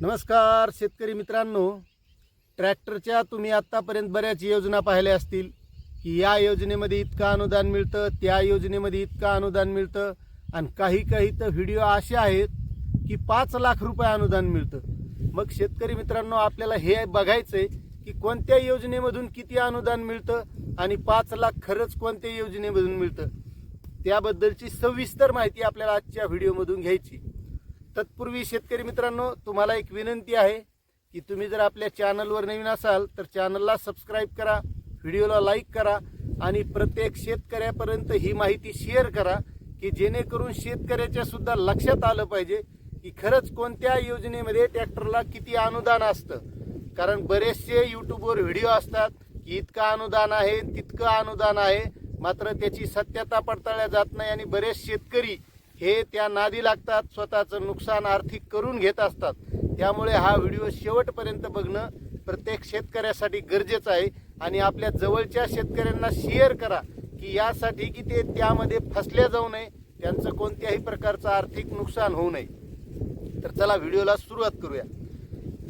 नमस्कार शेतकरी मित्रांनो. ट्रॅक्टरच्या तुम्ही आत्तापर्यंत बऱ्याच योजना पाहिल्या असतील की या योजनेमध्ये इतकं अनुदान मिळतं त्या योजनेमध्ये इतकं अनुदान मिळतं आणि काही काही तर व्हिडिओ असे आहेत की पाच लाख रुपये अनुदान मिळतं. मग शेतकरी मित्रांनो आपल्याला हे बघायचं आहे की कोणत्या योजनेमधून किती अनुदान मिळतं आणि पाच लाख खरंच कोणत्या योजनेमधून मिळतं? त्याबद्दलची सविस्तर माहिती आपल्याला आजच्या व्हिडिओमधून घ्यायची तत्पूर्वी शेतकरी मित्रांनो तुम्हाला एक विनंती आहे की तुम्ही जर आपल्या चॅनलवर नवीन असाल तर चॅनलला सबस्क्राईब करा व्हिडिओला लाईक करा आणि प्रत्येक शेतकऱ्यापर्यंत ही माहिती शेअर करा की जेणेकरून शेतकऱ्याच्या सुद्धा लक्षात आलं पाहिजे की खरंच कोणत्या योजनेमध्ये ट्रॅक्टरला किती अनुदान असतं. कारण बरेचसे यूट्यूबवर व्हिडिओ असतात की इतकं अनुदान आहे तितकं अनुदान आहे मात्र त्याची सत्यता पडताळल्या जात नाही आणि बरेच शेतकरी हे त्या नादी लागतात स्वतःचं नुकसान आर्थिक करून घेत असतात. त्यामुळे हा व्हिडिओ शेवटपर्यंत बघणं प्रत्येक शेतकऱ्यासाठी गरजेचं आहे आणि आपल्या जवळच्या शेतकऱ्यांना शेअर करा की यासाठी की ते त्यामध्ये फसल्या जाऊ नये त्यांचं कोणत्याही प्रकारचं आर्थिक नुकसान होऊ नये. तर चला व्हिडिओला सुरुवात करूया.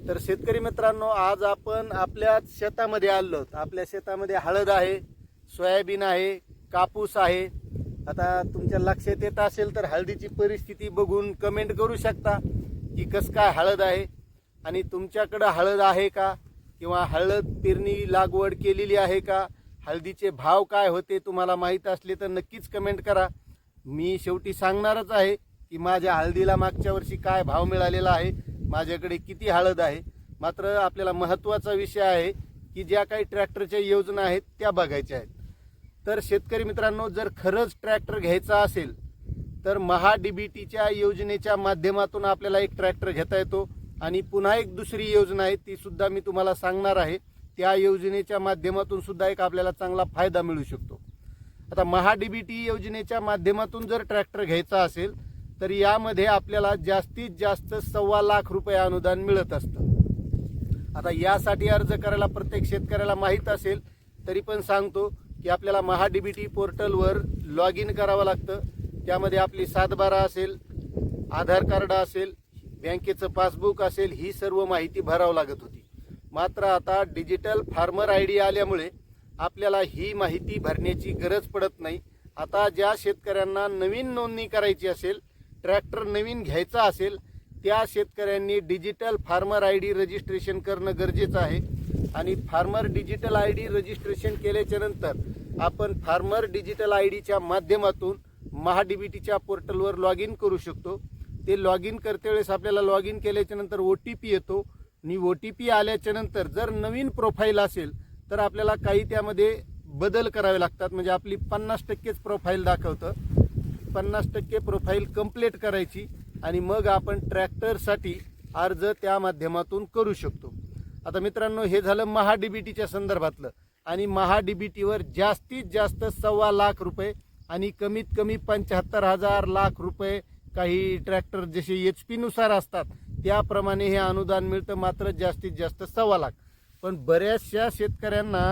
तर शेतकरी मित्रांनो आज आपण आपल्या शेतामध्ये आलो आपल्या शेतामध्ये हळद आहे सोयाबीन आहे कापूस आहे आता तुमच्या लक्षात येत असेल तर हळदीची परिस्थिती बघून कमेंट करू शकता की कसं काय हळद आहे आणि तुमच्याकडं हळद आहे का? किंवा हळद पेरणी लागवड केलेली आहे का? हळदीचे भाव काय होते तुम्हाला माहीत असले तर नक्कीच कमेंट करा. मी शेवटी सांगणारच आहे की माझ्या हळदीला मागच्या वर्षी काय भाव मिळालेला आहे? माझ्याकडे किती हळद आहे? मात्र आपल्याला महत्त्वाचा विषय आहे की ज्या काही ट्रॅक्टरच्या योजना आहेत त्या बघायच्या आहेत. तर शेतकरी मित्रांनो जर खरंच ट्रॅक्टर घ्यायचा असेल तर महा डी बी टीच्या योजनेच्या माध्यमातून आपल्याला एक ट्रॅक्टर घेता येतो. आणि पुन्हा एक दुसरी योजना आहे ती सुद्धा मी तुम्हाला सांगणार आहे. त्या योजनेच्या माध्यमातून सुद्धा एक आपल्याला चांगला फायदा मिळू शकतो. आता महा डी बी टी योजनेच्या माध्यमातून जर ट्रॅक्टर घ्यायचा असेल तर यामध्ये आपल्याला जास्तीत जास्त सव्वा लाख रुपये अनुदान मिळत असतं. आता यासाठी अर्ज करायला प्रत्येक शेतकऱ्याला माहीत असेल तरी पण सांगतो की आपल्याला महाडीबीटी बी टी पोर्टलवर लॉग इन करावं लागतं. त्यामध्ये आपली सातबारा असेल आधार कार्ड असेल बँकेचं पासबुक असेल ही सर्व माहिती भरावं लागत होती. मात्र आता डिजिटल फार्मर आय डी आल्यामुळे आपल्याला ही माहिती भरण्याची गरज पडत नाही. आता ज्या शेतकऱ्यांना नवीन नोंदणी करायची असेल ट्रॅक्टर नवीन घ्यायचा असेल त्या शेतकऱ्यांनी digital farmer I D registration करणं गरजेचं आहे. आणि farmer digital I D registration केल्याच्यानंतर आपण फार्मर डिजिटल आय डीच्या माध्यमातून महाडीबीटीच्या बी टीच्या पोर्टलवर लॉग इन करू शकतो. ते लॉग इन करते वेळेस आपल्याला लॉग इन केल्याच्यानंतर ओ टी पी येतो. आणि ओ टी पी आल्याच्यानंतर जर नवीन प्रोफाईल असेल तर आपल्याला काही त्यामध्ये बदल करावे लागतात. म्हणजे आपली पन्नास टक्केच प्रोफाईल दाखवतं. पन्नास टक्के प्रोफाईल कंप्लीट करायची आणि मग आपण ट्रॅक्टरसाठी अर्ज त्या माध्यमातून करू शकतो. आता मित्रांनो हे झालं महाडीबीटीच्या बी टीच्या संदर्भातलं. आणि महाडीबीटीवर बी टीवर जास्तीत जास्त सव्वा लाख रुपये आणि कमीत कमी पंच्याहत्तर हजार लाख रुपये काही ट्रॅक्टर जसे एच पीनुसार असतात त्याप्रमाणे हे अनुदान मिळतं मात्र जास्तीत जास्त सव्वा लाख. पण बऱ्याचशा शेतकऱ्यांना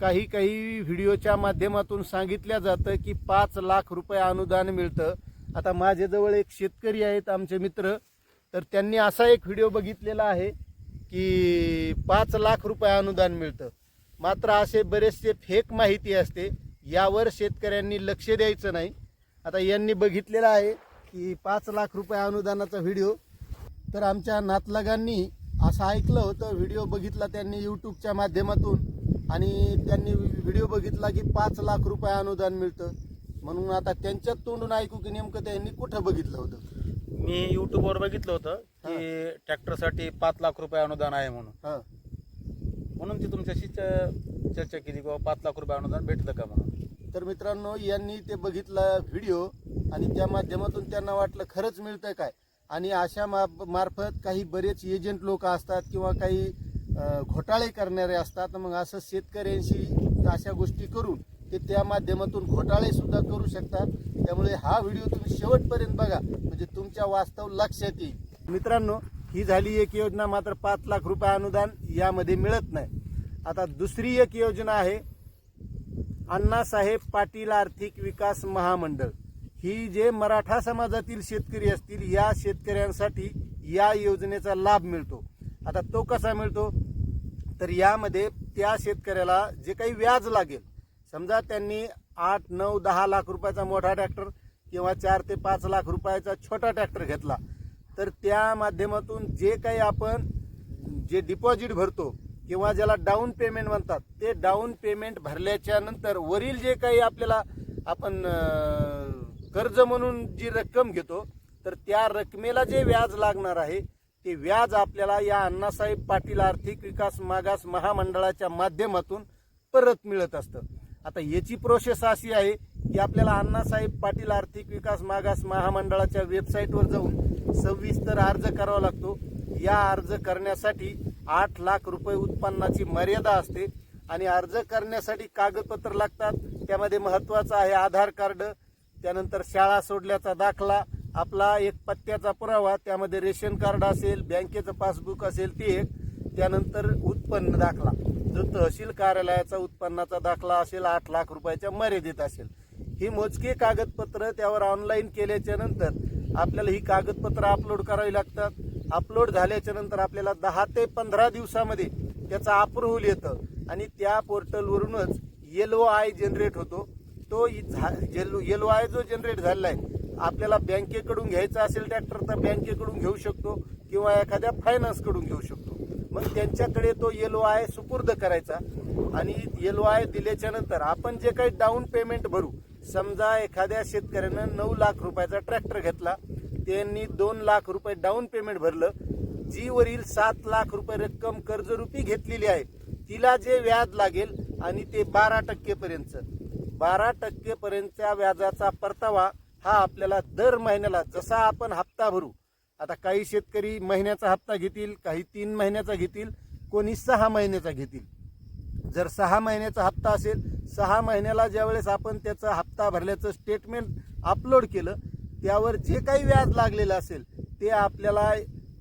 काही काही व्हिडिओच्या माध्यमातून सांगितलं जातं की पाच लाख रुपये अनुदान मिळतं. आता माझ्याजवळ एक शेतकरी आहेत आमचे मित्र तर त्यांनी असा एक व्हिडिओ बघितलेला आहे. की पाच लाख रुपये अनुदान मिळतं. मात्र असे बरेचसे फेक माहिती असते यावर शेतकऱ्यांनी लक्ष द्यायचं नाही. आता यांनी बघितलेलं आहे की पाच लाख रुपये अनुदानाचा व्हिडिओ. तर आमच्या नातलगांनी असं ऐकलं होतं व्हिडिओ बघितला त्यांनी यूट्यूबच्या माध्यमातून. आणि त्यांनी व्हिडिओ बघितला की पाच लाख रुपये अनुदान मिळतं. म्हणून आता त्यांच्याच तोंडून ऐकू की नेमकं त्यांनी कुठं बघितलं होतं? मी युट्यूबवर बघितलं होतं की ट्रॅक्टरसाठी पाच लाख रुपये अनुदान आहे म्हणून. हां. म्हणून ती तुमच्याशी च- चर्चा केली किंवा पाच लाख रुपये अनुदान भेटलं का म्हणून? तर मित्रांनो यांनी ते बघितला व्हिडिओ आणि त्या माध्यमातून त्यांना वाटलं खरंच मिळतंय काय? आणि अशा मा मार्फत काही बरेच एजंट लोक असतात किंवा काही अं, घोटाळे करणारे असतात. मग असं शेतकऱ्यांशी अशा गोष्टी करून ते त्या माध्यमातून घोटाळे सुद्धा करू शकतात. त्यामुळे हा व्हिडिओ तुम्ही शेवटपर्यंत बघा. म्हणजे तुमच्या वास्तव लक्षात येईल. मित्रांनो ही झाली एक योजना मात्र पाच लाख रुपये अनुदान यामध्ये मिळत नाही. आता दुसरी एक योजना आहे अण्णासाहेब पाटील आर्थिक विकास महामंडळ. ही जे मराठा समाजातील शेतकरी असतील या शेतकऱ्यांसाठी या योजनेचा लाभ मिळतो. आता तो कसा मिळतो? तर यामध्ये त्या शेतकऱ्याला जे काही व्याज लागेल समजा त्यांनी आठ नऊ दहा लाख रुपयाचा मोठा ट्रॅक्टर किंवा चार ते पाच लाख रुपयाचा छोटा ट्रॅक्टर घेतला तर त्या माध्यमातून जे काही आपण जे डिपॉझिट भरतो किंवा ज्याला डाऊन पेमेंट म्हणतात ते डाऊन पेमेंट भरल्याच्या नंतर वरील जे काही आपल्याला आपण कर्ज म्हणून जी रक्कम घेतो तर त्या रकमेला जे व्याज लागणार आहे ते व्याज आपल्याला या अण्णासाहेब पाटील आर्थिक विकास मागास महामंडळाच्या माध्यमातून परत मिळत असतं. आता याची प्रोसेस अशी आहे की आपल्याला अण्णासाहेब पाटील आर्थिक विकास मागास महामंडळाच्या वेबसाईटवर जाऊन सविस्तर अर्ज करावा लागतो. या अर्ज करण्यासाठी आठ लाख रुपये उत्पन्नाची मर्यादा असते आणि अर्ज करण्यासाठी कागदपत्र लागतात. त्यामध्ये महत्त्वाचं आहे आधार कार्ड त्यानंतर शाळा सोडल्याचा दाखला आपला एक पत्त्याचा पुरावा त्यामध्ये रेशन कार्ड असेल बँकेचं पासबुक असेल ते एक त्यानंतर उत्पन्न दाखला. जो तहसील कार्यालयाचा उत्पन्नाचा दाखला असेल आठ लाख रुपयाच्या मर्यादित असेल ही मोजकी कागदपत्र त्यावर ऑनलाईन केल्याच्यानंतर आपल्याला ही कागदपत्र अपलोड करावी लागतात. अपलोड झाल्याच्यानंतर आपल्याला दहा ते पंधरा दिवसामध्ये त्याचा अप्रुव्हल येतं आणि त्या पोर्टलवरूनच येलो आय जनरेट होतो. तो येलो आय जो जनरेट झालेला आहे आपल्याला बँकेकडून घ्यायचा असेल ट्रॅक्टर तर बँकेकडून घेऊ शकतो किंवा एखाद्या फायनान्सकडून घेऊ शकतो. मग त्यांच्याकडे तो येलो आय सुपूर्द करायचा. आणि येलो आय दिल्याच्या नंतर आपण जे काही डाऊन पेमेंट भरू समजा एखाद्या शेतकऱ्यानं नऊ लाख रुपयाचा ट्रॅक्टर घेतला त्यांनी दोन लाख रुपये डाऊन पेमेंट भरलं जी वरील सात लाख रुपये रक्कम कर्जरूपी घेतलेली आहे. तिला जे व्याज लागेल आणि ते बारा टक्केपर्यंत बारा टक्केपर्यंतच्या व्याजाचा परतावा हा आपल्याला दर महिन्याला जसा आपण हप्ता भरू आता काही शेतकरी महिन्याचा हप्ता घेतील काही तीन महिन्याचा घेतील कोणी सहा महिन्याचा घेतील. जर सहा महिन्याचा हप्ता असेल सहा महिन्याला ज्यावेळेस आपण त्याचा हप्ता भरल्याचं स्टेटमेंट अपलोड केलं त्यावर जे काही व्याज लागलेलं असेल ते आपल्याला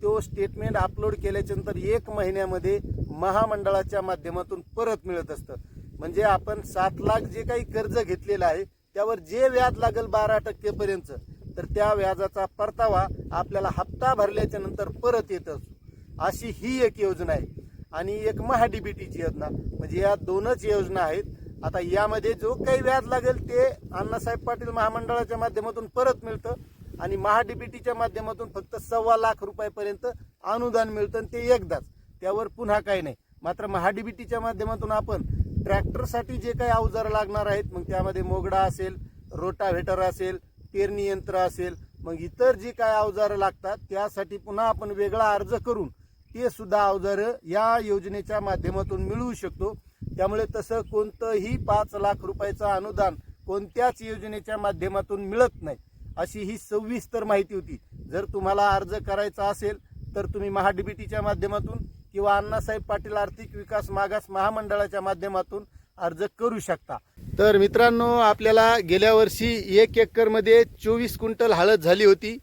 तो स्टेटमेंट अपलोड केल्याच्यानंतर एक महिन्यामध्ये महामंडळाच्या माध्यमातून परत मिळत असतं. म्हणजे आपण सात लाख जे काही कर्ज घेतलेलं आहे त्यावर जे व्याज लागेल बारा टक्केपर्यंत तर त्या व्याजाचा परतावा आपल्याला हप्ता भरल्याच्या नंतर परत येत असतो. अशी ही एक योजना आहे. आणि एक महाडीबीटीची योजना. म्हणजे या दोनच योजना आहेत. आता यामध्ये जो काही व्याज लागेल ते अण्णासाहेब पाटील महामंडळाच्या माध्यमातून परत मिळतं आणि महाडीबीटीच्या माध्यमातून फक्त सव्वा लाख रुपयापर्यंत अनुदान मिळतं आणि ते एकदाच. त्यावर पुन्हा काही नाही. मात्र महाडीबीटीच्या माध्यमातून आपण ट्रॅक्टरसाठी जे काही अवजार लागणार आहेत मग त्यामध्ये मोगडा असेल रोटाव्हेटर असेल पेरणी यंत्र असेल मग इतर जी काय अवजारं लागतात त्यासाठी पुन्हा आपण वेगळा अर्ज करून ते सुद्धा अवजारं या योजनेच्या माध्यमातून मिळवू शकतो. त्यामुळे तसं कोणतंही पाच लाख रुपयाचं अनुदान कोणत्याच योजनेच्या माध्यमातून मिळत नाही अशी ही सविस्तर माहिती होती. जर तुम्हाला अर्ज करायचा असेल तर तुम्ही महाडीबीटीच्या माध्यमातून किंवा अण्णासाहेब पाटील आर्थिक विकास मागास महामंडळाच्या माध्यमातून अर्ज करू शकता. तर मित्रांनो आपल्याला गेल्या वर्षी एक एकरमध्ये चोवीस क्विंटल हळद झाली होती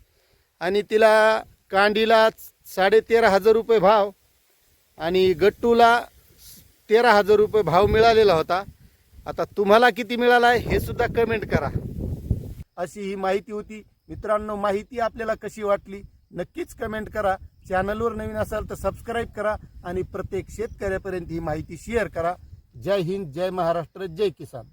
आणि तिला कांडीला साडे तेरा हजार रुपये भाव आणि गट्टूला तेरा हजार रुपये भाव मिळालेला होता. आता तुम्हाला किती मिळाला आहे हे सुद्धा कमेंट करा. अशी ही माहिती होती. मित्रांनो माहिती आपल्याला कशी वाटली नक्कीच कमेंट करा. चॅनलवर नवीन असाल तर सबस्क्राईब करा आणि प्रत्येक शेतकऱ्यापर्यंत ही माहिती शेअर करा. जय हिंद जय महाराष्ट्र जय किसान.